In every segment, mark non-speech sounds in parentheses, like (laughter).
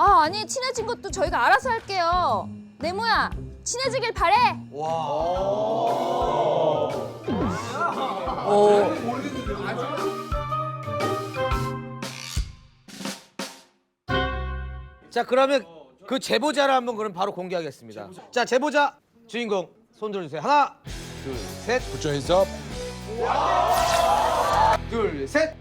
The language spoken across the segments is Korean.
아 아니 친해진 것도 저희가 알아서 할게요. 네모야 친해지길 바래. 자 그러면 그 제보자를 한번 그럼 바로 공개하겠습니다. 자 제보자 주인공 손 들어주세요. 하나, 둘, 셋, hands up. 둘, 셋.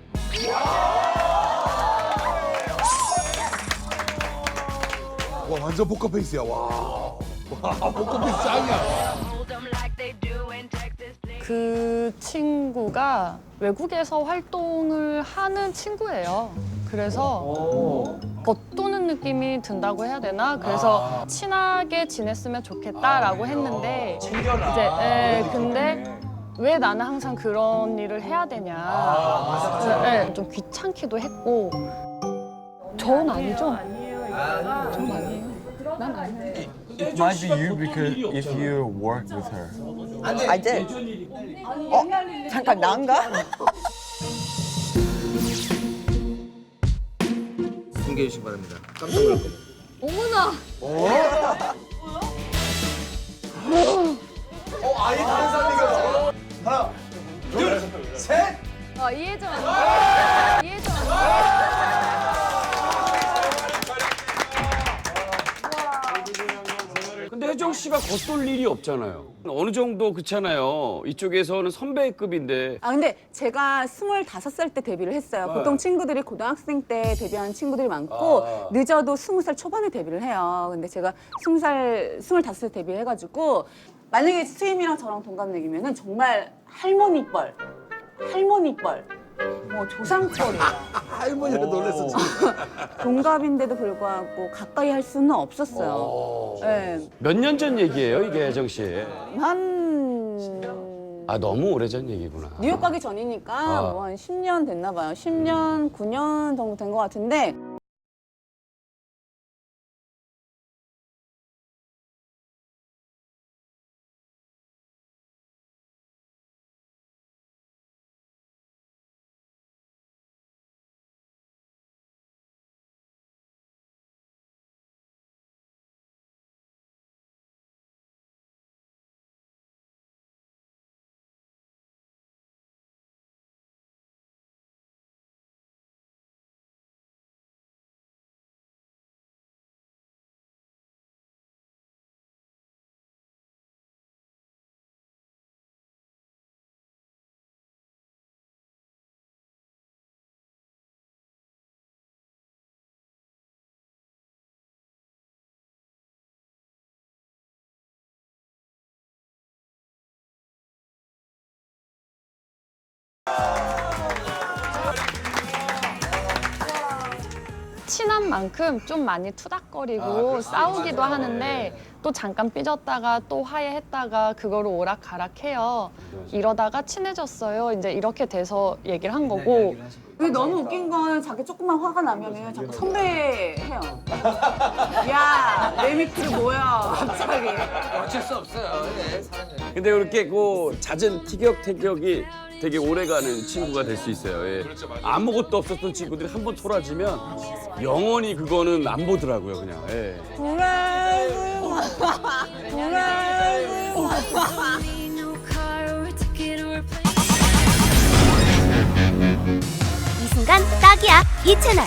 와 완전 포커페이스야. 와. 와 포커페이스 짱이야. 그 친구가 외국에서 활동을 하는 친구예요. 그래서 겉도는 느낌이 든다고 해야 되나? 그래서 친하게 지냈으면 좋겠다라고 했는데 이제 예, 근데 왜 나는 항상 그런 일을 해야 되냐? 그래서, 예, 좀 귀찮기도 했고 전 아니죠? 아니에요. It might be you because if you work with her. I did. 어? 잠깐 난가? 공개해 주시기 바랍니다. 깜짝 놀랄 겁니다. 어머나. 어 이혜정 언니. 혜정 씨가 겉돌 일이 없잖아요. 어느 정도 그렇잖아요. 이쪽에서는 선배급인데 아 근데 제가 스물다섯 살때 데뷔를 했어요. 네. 보통 친구들이 고등학생 때 데뷔하는 친구들이 많고 아. 늦어도 스무 살 초반에 데뷔를 해요. 근데 제가 스무 살 스물다섯 살 데뷔를 해가지고 만약에 수임이랑 저랑 동갑내기면은 정말 할머니 뻘, 할머니 뻘, 뭐 조상뻘이에요. (laughs) 할머니가 놀랬어 지금. (laughs) 동갑인데도 불구하고 가까이 할 수는 없었어요. 네. 몇 년 전 얘기예요, 이게 혜정 씨. 한 아 너무 오래 전 얘기구나. 뉴욕 가기 전이니까 아. 뭐 한 10년 됐나 봐요. 10년, 9년 정도 된 것 같은데 친한 만큼 좀 많이 투닥거리고 싸우기도 하는데 또 잠깐 삐졌다가 또 화해했다가 그거를 오락가락해요. 이러다가 친해졌어요. 이제 이렇게 돼서 얘기를 한 거고. 근데 너무 웃긴 건 자기 조금만 화가 나면은 자꾸 선배해요. 야, 내 밑으로 모여. 갑자기. 어쩔 수 없어요. 예, 사람이. 근데 그렇게 그 잦은 티격태격이 되게 오래가는 친구가 될 수 있어요. 예. 아무것도 없었던 친구들이 한 번 토라지면 영원히 그거는 안 보더라고요, 그냥. 예. 이 순간 딱이야 이 채널